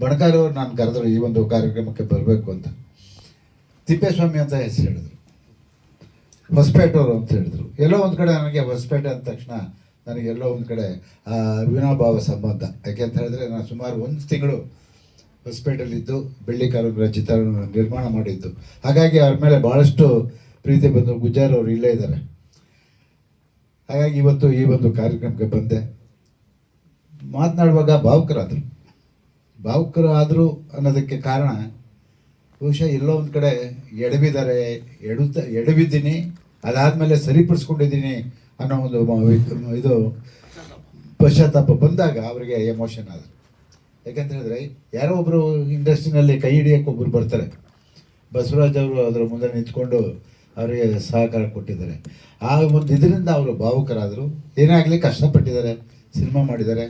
ಬಣಕಾರವ್ರು ನಾನು ಕರೆದ್ರು ಈ ಒಂದು ಕಾರ್ಯಕ್ರಮಕ್ಕೆ ಬರಬೇಕು ಅಂತ. ತಿಪ್ಪೇಸ್ವಾಮಿ ಅಂತ ಹೆಸರು ಹೇಳಿದ್ರು. ಹೊಸಪೇಟೆಯವರು ಅಂತ ಹೇಳಿದ್ರು. ಎಲ್ಲೋ ಒಂದು ಕಡೆ ನನಗೆ ಹೊಸಪೇಟೆ ಅಂದ ತಕ್ಷಣ ನನಗೆ ಎಲ್ಲೋ ಒಂದು ಕಡೆ, ಆ ಅವಿನಾಭಾವ ಸಂಬಂಧ. ಯಾಕೆ ಅಂತ ಹೇಳಿದ್ರೆ ನಾನು ಸುಮಾರು ಒಂದು ತಿಂಗಳು ಹೊಸಪೇಟೆಯಲ್ಲಿದ್ದು, ಬೆಳ್ಳಿ ಕಾರ್ಯಕ್ರಮ ಚಿತ್ರ ನಿರ್ಮಾಣ ಮಾಡಿದ್ದು. ಹಾಗಾಗಿ ಅವ್ರ ಮೇಲೆ ಭಾಳಷ್ಟು ಪ್ರೀತಿ ಬಂದು ಗುಜ್ಜಾರ್ ಅವರು ಇಲ್ಲೇ ಇದ್ದಾರೆ. ಹಾಗಾಗಿ ಇವತ್ತು ಈ ಒಂದು ಕಾರ್ಯಕ್ರಮಕ್ಕೆ ಬಂದೆ. ಮಾತನಾಡುವಾಗ ಭಾವುಕರಾದರು. ಭಾವುಕರಾದರು ಅನ್ನೋದಕ್ಕೆ ಕಾರಣ, ಬಹುಶಃ ಎಲ್ಲೋ ಒಂದು ಕಡೆ ಎಡವಿದ್ದಾರೆ ಎಡುತ್ತ ಎಡವಿದ್ದೀನಿ ಅದಾದಮೇಲೆ ಸರಿಪಡಿಸ್ಕೊಂಡಿದ್ದೀನಿ ಅನ್ನೋ ಒಂದು ಇದು ಪಶ್ಚಾತ್ತಾಪ ಬಂದಾಗ ಅವರಿಗೆ ಎಮೋಷನ್ ಆದರು. ಯಾಕಂತ ಹೇಳಿದ್ರೆ, ಯಾರೋ ಒಬ್ಬರು ಇಂಡಸ್ಟ್ರಿನಲ್ಲಿ ಕೈ ಹಿಡಿಯೋಕೆ ಒಬ್ಬರು ಬರ್ತಾರೆ. ಬಸವರಾಜ್ ಅವರು ಅದರ ಮುಂದೆ ನಿಂತ್ಕೊಂಡು ಅವರಿಗೆ ಸಹಕಾರ ಕೊಟ್ಟಿದ್ದಾರೆ. ಆ ಒಂದು ಇದರಿಂದ ಅವರು ಭಾವುಕರಾದರು. ಏನೇ ಆಗಲಿ ಕಷ್ಟಪಟ್ಟಿದ್ದಾರೆ, ಸಿನಿಮಾ ಮಾಡಿದ್ದಾರೆ.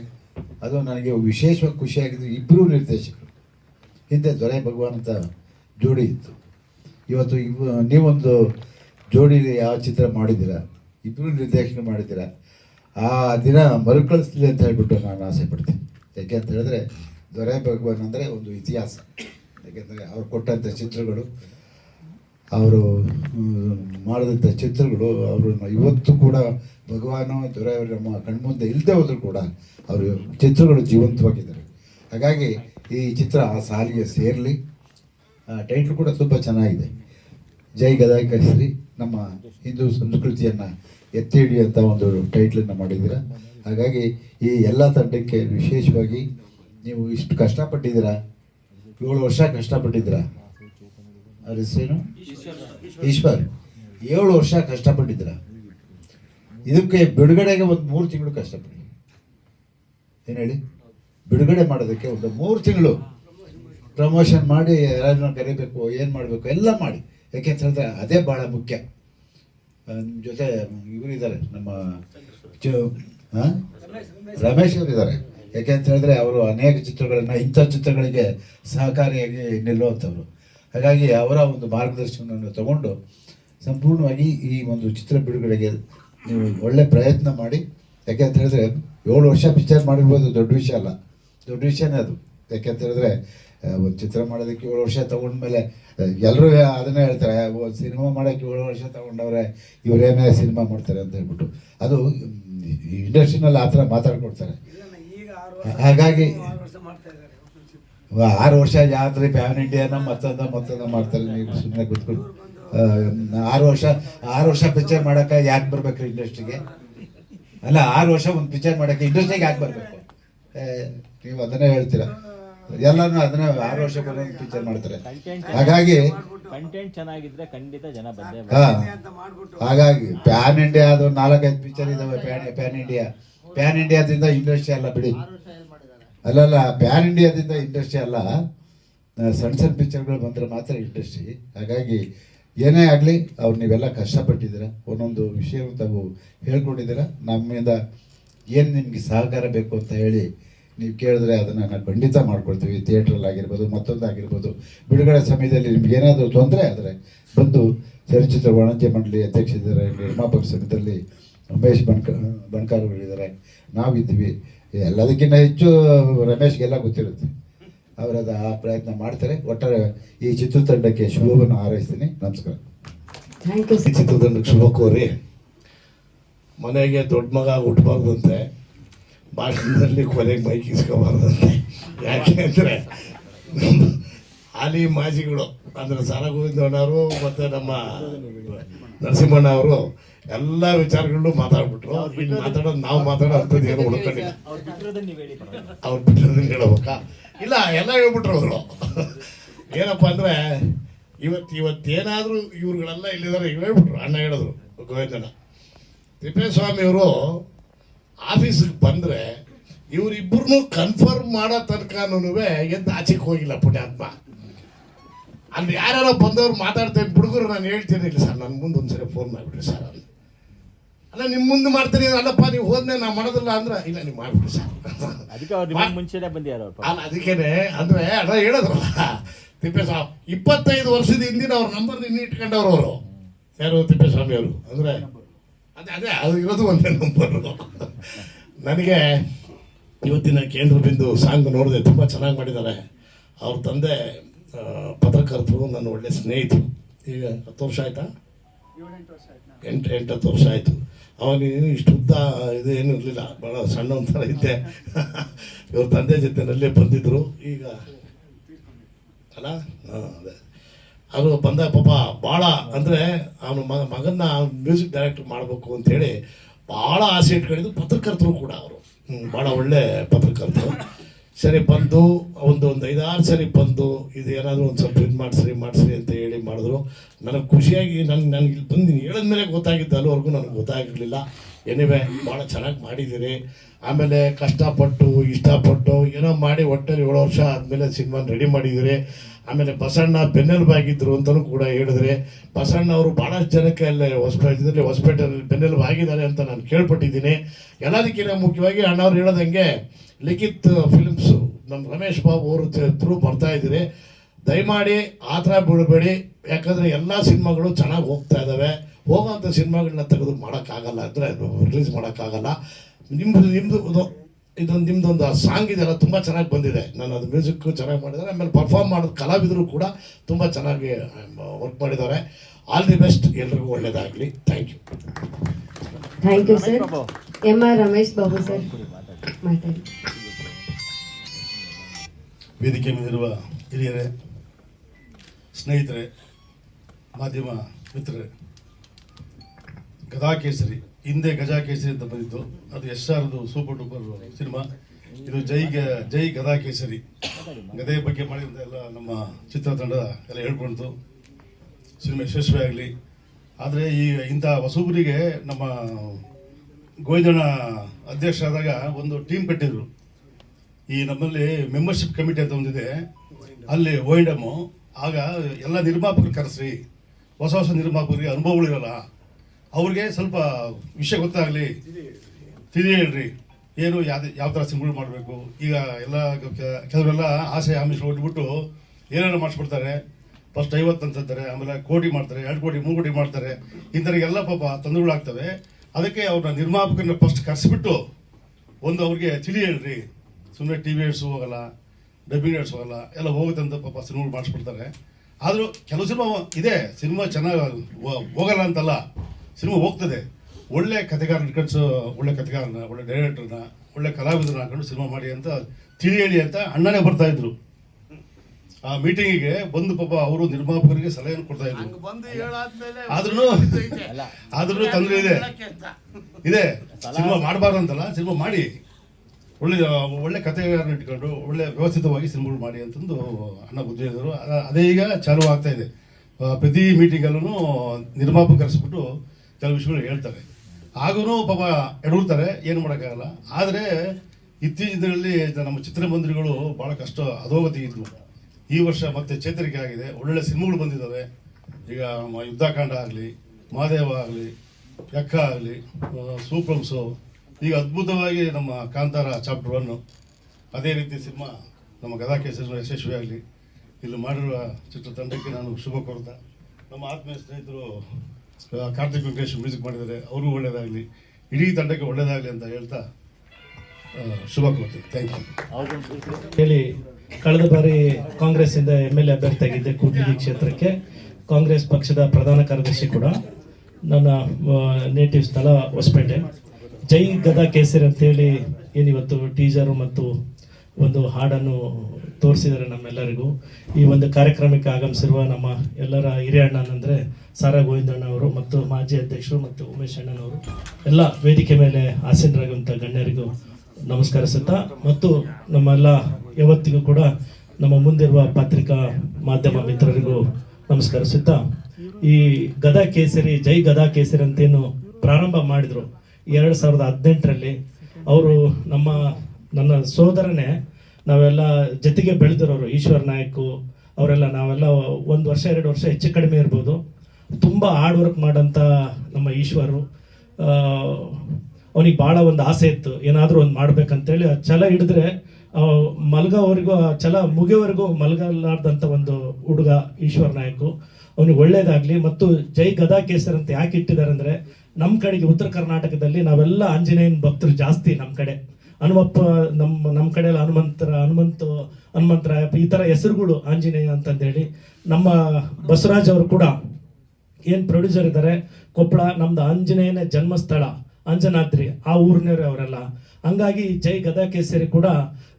ಅದು ನನಗೆ ವಿಶೇಷವಾಗಿ ಖುಷಿಯಾಗಿದ್ದು ಇಬ್ಬರೂ ನಿರ್ದೇಶಕರು. ಹಿಂದೆ ದೊರೆ ಭಗವಾನ್ ಅಂತ ಜೋಡಿ ಇತ್ತು. ಇವತ್ತು ಇವ್, ನೀವೊಂದು ಜೋಡಿ ಯಾವ ಚಿತ್ರ ಮಾಡಿದ್ದೀರಾ? ಇಬ್ಬರು ನಿರ್ದೇಶನ ಮಾಡಿದ್ದೀರಾ? ಆ ದಿನ ಮರುಕಳಿಸ್ಲಿ ಅಂತ ಹೇಳ್ಬಿಟ್ಟು ನಾನು ಆಸೆ ಪಡ್ತೀನಿ. ಯಾಕೆ ಅಂತ ಹೇಳಿದ್ರೆ, ದೊರೆ ಭಗವಾನ್ ಅಂದರೆ ಒಂದು ಇತಿಹಾಸ. ಯಾಕೆಂದರೆ ಅವ್ರು ಕೊಟ್ಟಂಥ ಚಿತ್ರಗಳು ಅವರು ಮಾಡಿದಂಥ ಚಿತ್ರಗಳು, ಅವರು ಇವತ್ತು ಕೂಡ ಭಗವಾನು ದೊರೆಯವರು ನಮ್ಮ ಕಣ್ಮುಂದೆ ಇಲ್ಲದೆ ಹೋದರೂ ಕೂಡ ಅವರು ಚಿತ್ರಗಳು ಜೀವಂತವಾಗಿದ್ದಾರೆ. ಹಾಗಾಗಿ ಈ ಚಿತ್ರ ಆ ಸಾಲಿಗೆ ಸೇರಲಿ. ಟೈಟ್ಲ್ ಕೂಡ ತುಂಬ ಚೆನ್ನಾಗಿದೆ. ಜೈ ಗದಾಯಿ ಶ್ರೀ ನಮ್ಮ ಹಿಂದೂ ಸಂಸ್ಕೃತಿಯನ್ನು ಎತ್ತಿ ಹಿಡಿಯುವಂಥ ಒಂದು ಟೈಟ್ಲನ್ನು ಮಾಡಿದ್ದೀರಾ. ಹಾಗಾಗಿ ಈ ಎಲ್ಲ ತಂಡಕ್ಕೆ ವಿಶೇಷವಾಗಿ ನೀವು ಇಷ್ಟು ಕಷ್ಟಪಟ್ಟಿದ್ದೀರಾ? ಏಳು ವರ್ಷ ಕಷ್ಟಪಟ್ಟಿದ್ದೀರಾ? ಅವ್ರ ಹೆಸರೇನು ಈಶ್ವರ್. ಏಳು ವರ್ಷ ಕಷ್ಟಪಟ್ಟಿದ್ರ ಇದಕ್ಕೆ ಬಿಡುಗಡೆಗೆ ಒಂದು ಮೂರು ತಿಂಗಳು ಕಷ್ಟಪಡಿ. ಏನು ಹೇಳಿ? ಬಿಡುಗಡೆ ಮಾಡೋದಕ್ಕೆ ಒಂದು ಮೂರು ತಿಂಗಳು. ಪ್ರಮೋಷನ್ ಮಾಡಿ ಯಾರನ್ನ ಕರಿಬೇಕು ಏನು ಮಾಡಬೇಕು ಎಲ್ಲ ಮಾಡಿ. ಯಾಕೆಂತ ಹೇಳಿದ್ರೆ ಅದೇ ಭಾಳ ಮುಖ್ಯ. ನಿಮ್ಮ ಜೊತೆ ಇವರು ಇದ್ದಾರೆ ನಮ್ಮ ಹಾ? ರಮೇಶ್ ಅವರು ಇದ್ದಾರೆ. ಯಾಕೆಂತ ಹೇಳಿದ್ರೆ ಅವರು ಅನೇಕ ಚಿತ್ರಗಳನ್ನು ಇಂಥ ಚಿತ್ರಗಳಿಗೆ ಸಹಕಾರಿಯಾಗಿ ನಿಲ್ಲುವಂಥವ್ರು. ಹಾಗಾಗಿ ಅವರ ಒಂದು ಮಾರ್ಗದರ್ಶನವನ್ನು ತಗೊಂಡು ಸಂಪೂರ್ಣವಾಗಿ ಈ ಒಂದು ಚಿತ್ರ ಬಿಡುಗಡೆಗೆ ನೀವು ಒಳ್ಳೆ ಪ್ರಯತ್ನ ಮಾಡಿ. ಯಾಕೆ ಅಂತ ಹೇಳಿದ್ರೆ ಏಳು ವರ್ಷ ಪಿಕ್ಚರ್ ಮಾಡಿರ್ಬೋದು ದೊಡ್ಡ ವಿಷಯ ಅಲ್ಲ. ದೊಡ್ಡ ವಿಷಯನೇ ಅದು. ಯಾಕೆ ಅಂತ ಹೇಳಿದ್ರೆ ಒಂದು ಚಿತ್ರ ಮಾಡೋದಕ್ಕೆ ಏಳು ವರ್ಷ ತಗೊಂಡ್ಮೇಲೆ ಎಲ್ಲರೂ ಅದನ್ನೇ ಹೇಳ್ತಾರೆ ಒಂದು ಸಿನಿಮಾ ಮಾಡೋಕ್ಕೆ ಏಳು ವರ್ಷ ತಗೊಂಡವ್ರೆ ಇವರೇನೇ ಸಿನಿಮಾ ಮಾಡ್ತಾರೆ ಅಂತ ಹೇಳ್ಬಿಟ್ಟು. ಅದು ಇಂಡಸ್ಟ್ರಿನಲ್ಲಿ ಆ ಥರ ಮಾತಾಡ್ಕೊಡ್ತಾರೆ. ಹಾಗಾಗಿ ಆರು ವರ್ಷ ಯಾತ್ರೆ ಪ್ಯಾನ್ ಇಂಡಿಯಾನ ಮತ್ತೊಂದ ಮತ್ತೊಂದ ಮಾಡ್ತಾರೆ. ನೀವು ಸುಮ್ಮನೆ ಕೂತ್ಕೊಂಡು ಆರು ವರ್ಷ ಆರು ವರ್ಷ ಪಿಕ್ಚರ್ ಮಾಡೋಕೆ ಯಾಕೆ ಬರ್ಬೇಕು ಇಂಡಸ್ಟ್ರಿಗೆ ಅಲ್ಲ ಆರು ವರ್ಷ ಒಂದು ಪಿಕ್ಚರ್ ಮಾಡಕ್ಕೆ ಇಂಡಸ್ಟ್ರಿಗೆ ಯಾಕೆ ಬರಬೇಕು? ನೀವು ಅದನ್ನೇ ಹೇಳ್ತೀರಾ? ಎಲ್ಲಾನು ಅದನ್ನ ಆರು ವರ್ಷ ಬರೋದು ಪಿಕ್ಚರ್ ಮಾಡ್ತಾರೆ. ಹಾಗಾಗಿ ಕಂಟೆಂಟ್ ಚೆನ್ನಾಗಿದ್ರೆ ಖಂಡಿತ ಜನ ಬಂದೇ ಹಾಗಾಗಿ ಪ್ಯಾನ್ ಇಂಡಿಯಾ ಅದು ನಾಲ್ಕೈದು ಪಿಕ್ಚರ್ ಇದಾವೆ ಪ್ಯಾನ್ ಪ್ಯಾನ್ ಇಂಡಿಯಾ ಪ್ಯಾನ್ ಇಂಡಿಯಾದಿಂದ ಇಂಡಸ್ಟ್ರಿ ಅಲ್ಲ ಬಿಡಿ. ಅಲ್ಲಲ್ಲ ಪ್ಯಾನ್ ಇಂಡಿಯಾದಿಂದ ಇಂಡಸ್ಟ್ರಿ ಅಲ್ಲ ಸಣ್ಣ ಸಣ್ಣ ಪಿಕ್ಚರ್ಗಳು ಬಂದರೆ ಮಾತ್ರ ಇಂಡಸ್ಟ್ರಿ. ಹಾಗಾಗಿ ಏನೇ ಆಗಲಿ, ಅವ್ರು ನೀವೆಲ್ಲ ಕಷ್ಟಪಟ್ಟಿದ್ದೀರ, ಒಂದೊಂದು ವಿಷಯವನ್ನು ತಾವು ಹೇಳ್ಕೊಂಡಿದ್ದೀರ, ನಮ್ಮಿಂದ ಏನು ನಿಮಗೆ ಸಹಕಾರ ಬೇಕು ಅಂತ ಹೇಳಿ ನೀವು ಕೇಳಿದ್ರೆ ಅದನ್ನು ನಾವು ಖಂಡಿತ ಮಾಡ್ಕೊಳ್ತೀವಿ. ಥಿಯೇಟ್ರಲ್ಲಿ ಆಗಿರ್ಬೋದು, ಮತ್ತೊಂದು ಆಗಿರ್ಬೋದು. ಬಿಡುಗಡೆ ಸಮಯದಲ್ಲಿ ನಿಮ್ಗೆ ಏನಾದರೂ ತೊಂದರೆ ಆದರೆ ಬಂದು ಚಲನಚಿತ್ರ ವಾಣಿಜ್ಯ ಮಂಡಳಿ ಅಧ್ಯಕ್ಷರಾಗಿ ನಿರ್ಮಾಪಕ ಸಂಘದಲ್ಲಿ ಉಮೇಶ್ ಬಣ್ಕ ಬಣ್ಕಾರಗಳಿದ್ದಾರೆ ನಾವಿದ್ವಿ ಎಲ್ಲದಕ್ಕಿಂತ ಹೆಚ್ಚು ರಮೇಶ್ಗೆಲ್ಲ ಗೊತ್ತಿರುತ್ತೆ. ಅವರದ ಆ ಪ್ರಯತ್ನ ಮಾಡ್ತಾರೆ. ಒಟ್ಟಾರೆ ಈ ಚಿತ್ರತಂಡಕ್ಕೆ ಶುಭವನ್ನು ಹಾರೈಸ್ತೀನಿ. ನಮಸ್ಕಾರ. ಥ್ಯಾಂಕ್ ಯು ಈ ಚಿತ್ರತಂಡಕ್ಕೆ ಶುಭ ಕೋರಿ. ಮನೆಗೆ ದೊಡ್ಡ ಮಗ ಹುಟ್ಟಬಾರ್ದಂತೆ ಭಾಷಣದಲ್ಲಿ ಕೊಲೆಗೆ ಮೈಕ್ ಇಸ್ಕೋಬಾರ್ದಂತೆ ಯಾಕೆ ಅಂದರೆ ಹಾಲಿ ಮಾಜಿಗಳು. ಅಂದರೆ ಸಾರ ಗೋವಿಂದಣ್ಣವರು ಮತ್ತು ನಮ್ಮ ನರಸಿಂಹಣ್ಣ ಅವರು ಎಲ್ಲ ವಿಚಾರಗಳು ಮಾತಾಡ್ಬಿಟ್ರು. ಇಲ್ಲಿ ಮಾತಾಡೋದು ನಾವು ಮಾತಾಡೋ ಅಂಥದ್ದು ಏನು ಉಳ್ಕೊಂಡಿಲ್ಲ. ಅವ್ರು ಬಿಟ್ಟಿರೋದನ್ನ ಹೇಳ್ಬೇಕಾ? ಇಲ್ಲ ಎಲ್ಲ ಹೇಳ್ಬಿಟ್ರು ಅವರು. ಏನಪ್ಪ ಅಂದರೆ ಇವತ್ತು ಇವತ್ತೇನಾದರೂ ಇವ್ರುಗಳೆಲ್ಲ ಇಲ್ಲಿದ್ದಾರೆ ಇವ್ರು ಹೇಳ್ಬಿಟ್ರು. ಅಣ್ಣ ಹೇಳಿದ್ರು ಗೋವಿಂದಣ್ಣ. ತಿಪ್ಪೇಸ್ವಾಮಿಯವರು ಆಫೀಸಿಗೆ ಬಂದರೆ ಇವರಿಬ್ಬರು ಕನ್ಫರ್ಮ್ ಮಾಡೋ ತನಕನೂ ಎದ್ದು ಆಚೆಗೆ ಹೋಗಿಲ್ಲ ಪುಣ್ಯಾತ್ಮ. ಅಲ್ಲಿ ಯಾರ್ಯಾರೋ ಬಂದವ್ರು ಮಾತಾಡ್ತೇನೆ ಹುಡುಗರು ನಾನು ಹೇಳ್ತೀನಿ ಇಲ್ಲ ಸರ್ ನನ್ನ ಮುಂದೆ ಒಂದ್ಸರಿ ಫೋನ್ ಮಾಡಿಬಿಡ್ರಿ ಸರ್ ಅಲ್ಲಿ. ಅಲ್ಲ ನಿಮ್ಮ ಮುಂದೆ ಮಾಡ್ತೀನಿ ಅಲ್ಲಪ್ಪ ನೀವು ಹೋದ್ನೆ ನಾ ಮಾಡೋದಿಲ್ಲ ಅಂದ್ರೆ ಇಲ್ಲ ನೀವು ಮಾಡ್ಬಿಡ್ರಿ ಸರ್. ಅದಕ್ಕೆ ಅವ್ರು ಮುಂಚೆನೆ ಬಂದಿದ್ದಾರೆ. ಅಲ್ಲ ಅದಕ್ಕೇನೆ ಅಂದ್ರೆ ಅಣ್ಣ ಹೇಳಿದ್ರಲ್ಲ ತಿಪ್ಪೇಸ್ವಾಮಿ ಇಪ್ಪತ್ತೈದು ವರ್ಷದ ಹಿಂದಿನ ಅವ್ರ ನಂಬರ್ ನಿನ್ನ ಇಟ್ಕೊಂಡವ್ರು ಅವರು. ಯಾರು ತಿಪ್ಪೇಸ್ವಾಮಿ ಅವರು? ಅಂದ್ರೆ ಅದೇ ಅದೇ ಅದು ಇರೋದು ಒಂದೇ ನಂಬರ್ ನನಗೆ ಇವತ್ತಿನ ಕೇಂದ್ರ ಬಿಂದು ಸಾಂಗ್ ನೋಡಿದೆ ತುಂಬ ಚೆನ್ನಾಗಿ ಮಾಡಿದ್ದಾರೆ. ಅವ್ರ ತಂದೆ ಪತ್ರಕರ್ತರು ನನ್ನ ಒಳ್ಳೆ ಸ್ನೇಹಿತರು. ಈಗ ಹತ್ತು ವರ್ಷ ಆಯ್ತಾ? ಎಂಟು ಎಂಟು ಹತ್ತು ವರ್ಷ ಆಯಿತು. ಅವಾಗ ಏನು ಇಷ್ಟು ಉದ್ದ ಇದು ಏನು ಇರಲಿಲ್ಲ. ಭಾಳ ಸಣ್ಣ ಒಂಥರ ಇದ್ದೆ. ಇವ್ರ ತಂದೆ ಜೊತೆನಲ್ಲೇ ಬಂದಿದ್ದರು ಈಗ ಅಲ್ಲ? ಹಾಂ ಅದೇ. ಅದು ಬಂದಾಗ ಪಾಪ ಭಾಳ ಅಂದರೆ ಅವನ ಮಗ ಮಗನ್ನ ಮ್ಯೂಸಿಕ್ ಡೈರೆಕ್ಟರ್ ಮಾಡಬೇಕು ಅಂತೇಳಿ ಭಾಳ ಆಸೆ ಇಟ್ಕೊಂಡಿದ್ದು ಪತ್ರಕರ್ತರು ಕೂಡ ಅವರು. ಭಾಳ ಒಳ್ಳೆ ಪತ್ರಕರ್ತರು. ಸರಿ ಬಂದು, ಒಂದು ಒಂದು ಐದಾರು ಸರಿ ಬಂದು, ಇದು ಏನಾದರೂ ಒಂದು ಸ್ವಲ್ಪ ಇದು ಮಾಡಿಸ್ರಿ ಮಾಡಿಸ್ರಿ ಅಂತ ಹೇಳಿ ಮಾಡಿದ್ರು. ನನಗೆ ಖುಷಿಯಾಗಿ ನನಗೆ ನನಗೆ ಇಲ್ಲಿ ಬಂದು ಹೇಳಿದ್ಮೇಲೆ ಗೊತ್ತಾಗಿದ್ದು, ಅಲ್ಲಿವರೆಗೂ ನನಗೆ ಗೊತ್ತಾಗಿರಲಿಲ್ಲ. ಎನಿವೆ ಭಾಳ ಚೆನ್ನಾಗಿ ಮಾಡಿದ್ದೀರಿ ಆಮೇಲೆ ಕಷ್ಟಪಟ್ಟು, ಇಷ್ಟಪಟ್ಟು ಏನೋ ಮಾಡಿ, ಒಟ್ಟಲ್ಲಿ ಏಳು ವರ್ಷ ಆದಮೇಲೆ ಸಿನಿಮಾನ ರೆಡಿ ಮಾಡಿದ್ದೀರಿ ಆಮೇಲೆ ಬಸಣ್ಣ ಬೆನ್ನೆಲುಬಾಗಿದ್ರು ಅಂತಲೂ ಕೂಡ ಹೇಳಿದ್ರೆ, ಬಸಣ್ಣ ಅವರು ಭಾಳಷ್ಟು ಜನಕ್ಕೆ ಅಲ್ಲೇ ಹೊಸಪೇಟೆ ಇದರಲ್ಲಿ ಹೊಸಪೇಟೆಯಲ್ಲಿ ಬೆನ್ನೆಲುಬು ಆಗಿದ್ದಾರೆ ಅಂತ ನಾನು ಕೇಳ್ಪಟ್ಟಿದ್ದೀನಿ. ಎಲ್ಲದಕ್ಕಿಂತ ಮುಖ್ಯವಾಗಿ ಅಣ್ಣವ್ರು ಹೇಳೋದಂಗೆ ಲಿಖಿತ್ ಫಿಲ್ಮ್ಸು, ನಮ್ಮ ರಮೇಶ್ ಬಾಬು ಅವರು ಥ್ರೂ ಬರ್ತಾ ಇದ್ದೀರಿ. ದಯಮಾಡಿ ಆ ಥರ ಬಿಡಬೇಡಿ ಯಾಕಂದರೆ ಎಲ್ಲ ಸಿನಿಮಾಗಳು ಚೆನ್ನಾಗಿ ಹೋಗ್ತಾ ಇದ್ದಾವೆ ಹೋಗೋಂಥ ಸಿನಿಮಾಗಳನ್ನ ತೆಗೆದು ಮಾಡೋಕ್ಕಾಗಲ್ಲ. ಅಂದರೆ ರಿಲೀಸ್ ಮಾಡೋಕ್ಕಾಗಲ್ಲ. ನಿಮ್ಮದು ನಿಮ್ಮದು ಇದೊಂದು ನಿಮ್ಮದೊಂದು ಸಾಂಗ್ ಇದೆಲ್ಲ ತುಂಬ ಚೆನ್ನಾಗಿ ಬಂದಿದೆ. ನಾನು ಅದು ಮ್ಯೂಸಿಕ್ ಚೆನ್ನಾಗಿ ಮಾಡಿದ್ದಾರೆ. ಆಮೇಲೆ ಪರ್ಫಾರ್ಮ್ ಮಾಡೋದು ಕಲಾವಿದರು ಕೂಡ ತುಂಬ ಚೆನ್ನಾಗಿ ವರ್ಕ್ ಮಾಡಿದ್ದಾರೆ. ಆಲ್ ದಿ ಬೆಸ್ಟ್ ಎಲ್ರಿಗೂ ಒಳ್ಳೆಯದಾಗಲಿ thank you thank you sir Ramesh M R Ramesh Babu sir ಮಾತಾಡಿ. ವೇದಿಕೆ ಮೇಲಿರುವ ಹಿರಿಯರೇ ಸ್ನೇಹಿತರೆ ಮಾಧ್ಯಮ ಮಿತ್ರರೇ ಗದಾಕೇಸರಿ ಹಿಂದೆ ಗಜಾಕೇಸರಿ ಅಂತ ಬಂದಿತ್ತು ಅದು ಎಸ್ ಆರ್ದು ಸೂಪರ್ ಡೂಪರ್ ಸಿನಿಮಾ. ಇದು ಜೈ ಗ- ಜೈ ಗದಾಕೇಸರಿ. ಗದೆಯ ಬಗ್ಗೆ ಮಾಡಿದಂಥ ಎಲ್ಲ ನಮ್ಮ ಚಿತ್ರತಂಡ ಎಲ್ಲ ಹೇಳ್ಕೊಳ್ತು ಸಿನಿಮಾ ಯಶಸ್ವಿ ಆಗಲಿ. ಆದರೆ ಈ ಇಂಥ ಹೊಸಬರಿಗೆ ನಮ್ಮ ಗೋವಿಂದಣ್ಣ ಅಧ್ಯಕ್ಷರಾದಾಗ ಒಂದು ಟೀಮ್ ಕಟ್ಟಿದ್ರು. ಈ ನಮ್ಮಲ್ಲಿ ಮೆಂಬರ್ಶಿಪ್ ಕಮಿಟಿ ಅಂತ ಒಂದಿದೆ. ಅಲ್ಲಿ ಓಯ್ಡಮು ಆಗ ಎಲ್ಲ ನಿರ್ಮಾಪಕರು ಕರೆಸ್ರಿ. ಹೊಸ ಹೊಸ ನಿರ್ಮಾಪಕರಿಗೆ ಅನುಭವಗಳಿರಲ್ಲ. ಅವ್ರಿಗೆ ಸ್ವಲ್ಪ ವಿಷಯ ಗೊತ್ತಾಗಲಿ. ತಿಳಿ ಹೇಳ್ರಿ. ಏನು ಯಾವ್ದು ಯಾವ ಥರ ಸಿಂಗಲ್ ಮಾಡಬೇಕು? ಈಗ ಎಲ್ಲ ಕೆಲವರೆಲ್ಲ ಆಸೆ ಆಮಿಷ ಹೊಟ್ಬಿಟ್ಟು ಏನೇನೋ ಮಾಡಿಸ್ಬಿಡ್ತಾರೆ. ಫಸ್ಟ್ ಐವತ್ತು ಅಂತಾರೆ ಆಮೇಲೆ ಕೋಟಿ ಮಾಡ್ತಾರೆ, ಎರಡು ಕೋಟಿ, ಮೂರು ಕೋಟಿ ಮಾಡ್ತಾರೆ. ಇಂಥವ್ರಿಗೆಲ್ಲ ಪಾಪ ತೊಂದರೆಗಳಾಗ್ತವೆ. ಅದಕ್ಕೆ ಅವ್ರನ್ನ ನಿರ್ಮಾಪಕರನ್ನ ಫಸ್ಟ್ ಕರೆಸಿಬಿಟ್ಟು ಒಂದು ಅವ್ರಿಗೆ ತಿಳಿ ಹೇಳ್ರಿ. ಸುಮ್ಮನೆ ಟಿ ವಿ ಹೇಳ್ಸು ಹೋಗಲ್ಲ, ಡಬ್ಬಿಂಗ್ ಹೇಳ್ಸು ಹೋಗಲ್ಲ, ಎಲ್ಲ ಹೋಗುತ್ತೆ ಅಂತ ಪಾಪ ಸಿನಿಮಾಗಳು ಮಾಡಿಸ್ಬಿಡ್ತಾರೆ. ಆದರೂ ಕೆಲವು ಸಿನಿಮಾ ಇದೆ, ಸಿನಿಮಾ ಚೆನ್ನಾಗಿ ಹೋಗಲ್ಲ ಅಂತಲ್ಲ. ಸಿನಿಮಾ ಹೋಗ್ತದೆ. ಒಳ್ಳೆ ಕಥೆಗಾರನ ಇಟ್ಕೊಂಡು ಒಳ್ಳೆ ಕಥೆಗಾರನ ಒಳ್ಳೆ ಡೈರೆಕ್ಟರ್ನ ಒಳ್ಳೆ ಕಲಾವಿದರನ್ನ ಹಾಕೊಂಡು ಸಿನಿಮಾ ಮಾಡಿ ಅಂತ ತಿಳಿ ಹೇಳಿ ಅಂತ ಅಣ್ಣನೇ ಬರ್ತಾ ಇದ್ರು. ಆ ಮೀಟಿಂಗಿಗೆ ಬಂದು ಪಾಪ ಅವರು ನಿರ್ಮಾಪಕರಿಗೆ ಸಲಹೆಯನ್ನು ಕೊಡ್ತಾ ಇದ್ರು. ಆದ್ರೂ ಆದ್ರೂ ತೊಂದರೆ ಇದೆ. ಇದೆ. ಸಿನಿಮಾ ಮಾಡಬಾರ್ದು ಅಂತಲ್ಲ ಸಿನಿಮಾ ಮಾಡಿ. ಒಳ್ಳೆ ಒಳ್ಳೆ ಕಥೆಗಾರನ್ನ ಇಟ್ಕೊಂಡು ಒಳ್ಳೆ ವ್ಯವಸ್ಥಿತವಾಗಿ ಸಿನಿಮಾಗಳು ಮಾಡಿ ಅಂತಂದು ಅಣ್ಣ ಬುದ್ಧಿ ಹೇಳಿದರು. ಅದೇ ಈಗ ಚಾಲು ಆಗ್ತಾ ಇದೆ. ಪ್ರತಿ ಮೀಟಿಂಗಲ್ಲೂ ನಿರ್ಮಾಪಕ ಕರೆಸ್ಬಿಟ್ಟು ಕೆಲವು ವಿಷಯಗಳು ಹೇಳ್ತಾರೆ ಆಗೂ ಪಾಪ ಎಡೂರ್ತಾರೆ ಏನು ಮಾಡೋಕ್ಕಾಗಲ್ಲ. ಆದರೆ ಇತ್ತೀಚಿನ ದಿನಗಳಲ್ಲಿ ನಮ್ಮ ಚಿತ್ರಮಂದಿರಗಳು ಭಾಳ ಕಷ್ಟ ಅಧೋಗತಿ ಇದ್ವು. ಈ ವರ್ಷ ಮತ್ತೆ ಚೇತರಿಕೆ ಆಗಿದೆ. ಒಳ್ಳೊಳ್ಳೆ ಸಿನಿಮಾಗಳು ಬಂದಿದ್ದಾವೆ. ಈಗ ಯುದ್ಧಕಾಂಡ ಆಗಲಿ, ಮಹಾದೇವ ಆಗಲಿ ಯಕ್ಕ ಆಗಲಿ ಸೂಪ್ರಮ್ಸು ಈಗ ಅದ್ಭುತವಾಗಿ ನಮ್ಮ ಕಾಂತಾರ ಚಾಪ್ಟರ್ ಒನ್ನು ಅದೇ ರೀತಿ ಸಿನಿಮಾ ನಮ್ಮ ಗದಾಕೇಶ್ವರ ಯಶಸ್ವಿ ಆಗಲಿ. ಇಲ್ಲಿ ಮಾಡಿರುವ ಚಿತ್ರತಂಡಕ್ಕೆ ನಾನು ಶುಭ ಕೋರ್ತಾ. ನಮ್ಮ ಆತ್ಮೀಯ ಸ್ನೇಹಿತರು ಕಾರ್ತಿಕ್ ವೆಂಕಟೇಶ್ ಮ್ಯೂಸಿಕ್ ಮಾಡಿದ್ದಾರೆ. ಅವರು ಒಳ್ಳೆಯದಾಗಲಿ ಇಡೀ ತಂಡಕ್ಕೆ ಒಳ್ಳೆಯದಾಗಲಿ ಅಂತ ಹೇಳ್ತಾ ಶುಭ ಕೋರ್ತೀವಿ ಥ್ಯಾಂಕ್ ಯು ಹೇಳಿ, ಕಳೆದ ಬಾರಿ ಕಾಂಗ್ರೆಸ್ ಇಂದ ಎಂ ಎಲ್ ಎ ಅಭ್ಯರ್ಥಿಯಾಗಿದ್ದೆ ಕೂಡ್ಲಿಗಿ ಕ್ಷೇತ್ರಕ್ಕೆ. ಕಾಂಗ್ರೆಸ್ ಪಕ್ಷದ ಪ್ರಧಾನ ಕಾರ್ಯದರ್ಶಿ ಕೂಡ. ನನ್ನ ನೇಟಿವ್ ಸ್ಥಳ ಹೊಸಪೇಟೆ. ಜೈ ಗದಾ ಕೇಸರಿ ಅಂತೇಳಿ ಏನಿವತ್ತು ಟೀಸರು ಮತ್ತು ಒಂದು ಹಾಡನ್ನು ತೋರಿಸಿದ್ದಾರೆ ನಮ್ಮೆಲ್ಲರಿಗೂ. ಈ ಒಂದು ಕಾರ್ಯಕ್ರಮಕ್ಕೆ ಆಗಮಿಸಿರುವ ನಮ್ಮ ಎಲ್ಲರ ಹಿರಿಯ ಅಣ್ಣನಂದ್ರೆ ಸಾರಾ ಗೋವಿಂದಣ್ಣ ಅವರು ಮತ್ತು ಮಾಜಿ ಅಧ್ಯಕ್ಷರು ಮತ್ತು ಉಮೇಶ್ ಅಣ್ಣನವರು ಎಲ್ಲ ವೇದಿಕೆ ಮೇಲೆ ಆಸೀನರಾಗುವಂಥ ಗಣ್ಯರಿಗೂ ನಮಸ್ಕರಿಸುತ್ತಾ ಮತ್ತು ನಮ್ಮೆಲ್ಲ ಯಾವತ್ತಿಗೂ ಕೂಡ ನಮ್ಮ ಮುಂದಿರುವ ಪತ್ರಿಕಾ ಮಾಧ್ಯಮ ಮಿತ್ರರಿಗೂ ನಮಸ್ಕರಿಸುತ್ತಾ ಈ ಗದಾ ಕೇಸರಿ, ಜೈ ಗದಾ ಕೇಸರಿ ಅಂತೇನು ಪ್ರಾರಂಭ ಮಾಡಿದರು ಎರಡು ಸಾವಿರದ ಹದಿನೆಂಟರಲ್ಲಿ. ಅವರು ನಮ್ಮ, ನನ್ನ ಸೋದರನೇ, ನಾವೆಲ್ಲ ಜೊತೆಗೆ ಬೆಳೆದಿರೋರು ಈಶ್ವರ್ ನಾಯ್ಕು, ಅವರೆಲ್ಲ ನಾವೆಲ್ಲ ಒಂದು ವರ್ಷ, ಎರಡು ವರ್ಷ ಹೆಚ್ಚು ಕಡಿಮೆ ಇರ್ಬೋದು. ತುಂಬ ಹಾರ್ಡ್ ವರ್ಕ್ ಮಾಡೋಂಥ ನಮ್ಮ ಈಶ್ವರು. ಅವನಿಗೆ ಭಾಳ ಒಂದು ಆಸೆ ಇತ್ತು. ಏನಾದರೂ ಒಂದು ಮಾಡ್ಬೇಕಂತೇಳಿ ಆ ಛಲ ಹಿಡಿದ್ರೆ ಮಲ್ಗೋವರೆಗೂ ಆ ಛಲ ಮುಗಿಯೋವರೆಗೂ ಮಲ್ಗಲಾರ್ದಂಥ ಒಂದು ಹುಡುಗ ಈಶ್ವರ್ ನಾಯಕು. ಅವನಿಗೆ ಒಳ್ಳೇದಾಗ್ಲಿ. ಮತ್ತು ಜೈ ಗದಾ ಕೇಸರ್ ಅಂತ ಯಾಕೆ ಇಟ್ಟಿದ್ದಾರೆ ಅಂದ್ರೆ ನಮ್ಮ ಕಡೆಗೆ ಉತ್ತರ ಕರ್ನಾಟಕದಲ್ಲಿ ನಾವೆಲ್ಲ ಆಂಜನೇಯನ ಭಕ್ತರು ಜಾಸ್ತಿ ನಮ್ಮ ಕಡೆ. ಹನುಮಪ್ಪ ನಮ್ಮ ನಮ್ಮ ಕಡೆಯಲ್ಲಿ ಹನುಮಂತರ, ಹನುಮಂತು, ಹನುಮಂತರಾಯಪ್ಪ, ಈ ಥರ ಹೆಸರುಗಳು ಆಂಜನೇಯ ಅಂತಂದೇಳಿ ನಮ್ಮ ಬಸವರಾಜ್ ಅವರು ಕೂಡ ಏನು ಪ್ರೊಡ್ಯೂಸರ್ ಇದ್ದಾರೆ ಕೊಪ್ಪಳ, ನಮ್ದು ಆಂಜನೇಯನ ಜನ್ಮಸ್ಥಳ, ಅಂಜನಾದ್ರಿ, ಆ ಊರಿನವ್ರೆ ಅವರೆಲ್ಲ. ಹಂಗಾಗಿ ಜೈ ಗದಾ ಕೇಸರಿ ಕೂಡ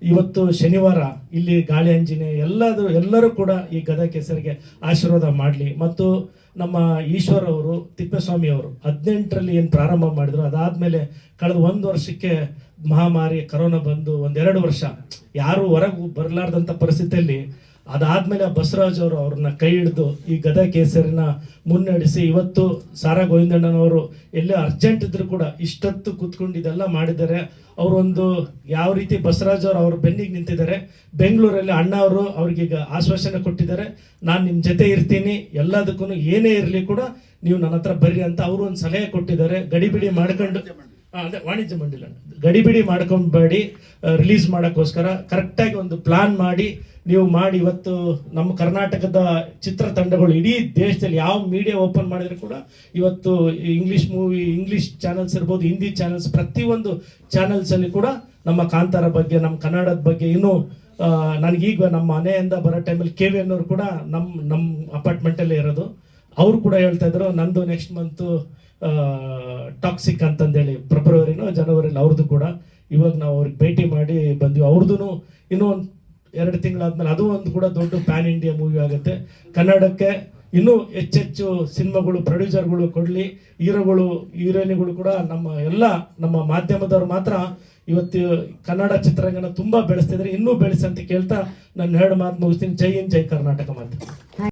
ಇವತ್ತು ಶನಿವಾರ ಇಲ್ಲಿ ಗಾಳಿ ಆಂಜನೇಯ ಎಲ್ಲದು, ಎಲ್ಲರೂ ಕೂಡ ಈ ಗದಾ ಕೇಸರಿಗೆ ಆಶೀರ್ವಾದ ಮಾಡಲಿ. ಮತ್ತು ನಮ್ಮ ಈಶ್ವರ್ ಅವರು, ತಿಪ್ಪೇಸ್ವಾಮಿ ಅವರು ಹದಿನೆಂಟರಲ್ಲಿ ಏನು ಪ್ರಾರಂಭ ಮಾಡಿದ್ರು, ಅದಾದಮೇಲೆ ಕಳೆದ ಒಂದು ವರ್ಷಕ್ಕೆ ಮಹಾಮಾರಿ, ಕರೋನಾ ಬಂದು ಒಂದೆರಡು ವರ್ಷ, ಯಾರು ಹೊರಗೆ ಬರಲಾರ್ದಂಥ ಪರಿಸ್ಥಿತಿಯಲ್ಲಿ ಅದಾದ್ಮೇಲೆ ಬಸವರಾಜ್ ಅವರು ಅವ್ರನ್ನ ಕೈ ಹಿಡಿದು ಈ ಗದಾ ಕೇಸರಿನ ಮುನ್ನಡೆಸಿ ಇವತ್ತು ಸಾರಾ ಗೋವಿಂದಣ್ಣನವರು ಎಲ್ಲೇ ಅರ್ಜೆಂಟ್ ಇದ್ರು ಕೂಡ ಇಷ್ಟೊತ್ತು ಕೂತ್ಕೊಂಡು ಇದೆಲ್ಲ ಮಾಡಿದ್ದಾರೆ. ಅವರೊಂದು ಯಾವ ರೀತಿ ಬಸವರಾಜ್ ಅವರು ಅವ್ರ ಬೆನ್ನಿಗೆ ನಿಂತಿದ್ದಾರೆ. ಬೆಂಗಳೂರಲ್ಲಿ ಅಣ್ಣ ಅವರು ಅವ್ರಿಗೀಗ ಆಶ್ವಾಸನೆ ಕೊಟ್ಟಿದ್ದಾರೆ. ನಾನು ನಿಮ್ಮ ಜೊತೆ ಇರ್ತೀನಿ. ಎಲ್ಲದಕ್ಕೂ ಏನೇ ಇರಲಿ ಕೂಡ ನೀವು ನನ್ನ ಹತ್ರ ಬರ್ರಿ ಅಂತ ಅವರು ಒಂದು ಸಲಹೆ ಕೊಟ್ಟಿದ್ದಾರೆ. ಗಡಿಬಿಡಿ ಮಾಡ್ಕೊಂಡು ಅದೇ ವಾಣಿಜ್ಯ ಮಂಡಳಿ ಗಡಿಬಿಡಿ ಮಾಡ್ಕೊಂಬೇಡಿ ರಿಲೀಸ್ ಮಾಡೋಕ್ಕೋಸ್ಕರ ಕರೆಕ್ಟಾಗಿ ಒಂದು ಪ್ಲಾನ್ ಮಾಡಿ, ನೀವು ಮಾಡಿ ಇವತ್ತು ನಮ್ಮ ಕರ್ನಾಟಕದ ಚಿತ್ರತಂಡಗಳು ಇಡೀ ದೇಶದಲ್ಲಿ ಯಾವ ಮೀಡಿಯಾ ಓಪನ್ ಮಾಡಿದ್ರು ಕೂಡ ಇವತ್ತು ಇಂಗ್ಲಿಷ್ ಮೂವಿ ಇಂಗ್ಲಿಷ್ ಚಾನೆಲ್ಸ್ ಇರ್ಬೋದು ಹಿಂದಿ ಚಾನೆಲ್ಸ್ ಪ್ರತಿಯೊಂದು ಚಾನೆಲ್ಸ್ ಅಲ್ಲಿ ಕೂಡ ನಮ್ಮ ಕಾಂತಾರ ಬಗ್ಗೆ, ನಮ್ಮ ಕನ್ನಡದ ಬಗ್ಗೆ ಇನ್ನೂ ನನಗೀಗ ನಮ್ಮ ಮನೆಯಿಂದ ಬರೋ ಟೈಮಲ್ಲಿ ಕೆ ವಿ ಅನ್ನೋರು ಕೂಡ ನಮ್ಮ ನಮ್ಮ ಅಪಾರ್ಟ್ಮೆಂಟಲ್ಲೇ ಇರೋದು. ಅವರು ಕೂಡ ಹೇಳ್ತಾ ಇದ್ರು, ನಂದು ನೆಕ್ಸ್ಟ್ ಮಂತು ಟಾಕ್ಸಿಕ್ ಅಂತಂದೇಳಿ ಫೆಬ್ರವರಿನೋ ಜನವರಿಲಿ ಅವ್ರದ್ದು ಕೂಡ ಇವಾಗ ನಾವು ಅವ್ರಿಗೆ ಭೇಟಿ ಮಾಡಿ ಬಂದ್ವಿ. ಅವ್ರದ್ದು ಇನ್ನೂ ಒಂದು ಎರಡು ತಿಂಗಳಾದ್ಮೇಲೆ ಅದು ಒಂದು ಕೂಡ ದೊಡ್ಡ ಪ್ಯಾನ್ ಇಂಡಿಯಾ ಮೂವಿ ಆಗುತ್ತೆ. ಕನ್ನಡಕ್ಕೆ ಇನ್ನೂ ಹೆಚ್ಚೆಚ್ಚು ಸಿನಿಮಾಗಳು ಪ್ರೊಡ್ಯೂಸರ್ಗಳು ಕೊಡಲಿ, ಹೀರೋಗಳು, ಹೀರೋಯಿನ್ಗಳು ಕೂಡ ನಮ್ಮ ಎಲ್ಲ ನಮ್ಮ ಮಾಧ್ಯಮದವ್ರು ಮಾತ್ರ ಇವತ್ತು ಕನ್ನಡ ಚಿತ್ರರಂಗನ ತುಂಬ ಬೆಳೆಸ್ತಿದ್ರೆ. ಇನ್ನೂ ಬೆಳೆಸಂತ ಕೇಳ್ತಾ ನಾನು ಎರಡು ಮಾತು ಮುಗಿಸ್ತೀನಿ. ಜೈ ಇನ್ ಜೈ ಕರ್ನಾಟಕ ಮಾತು.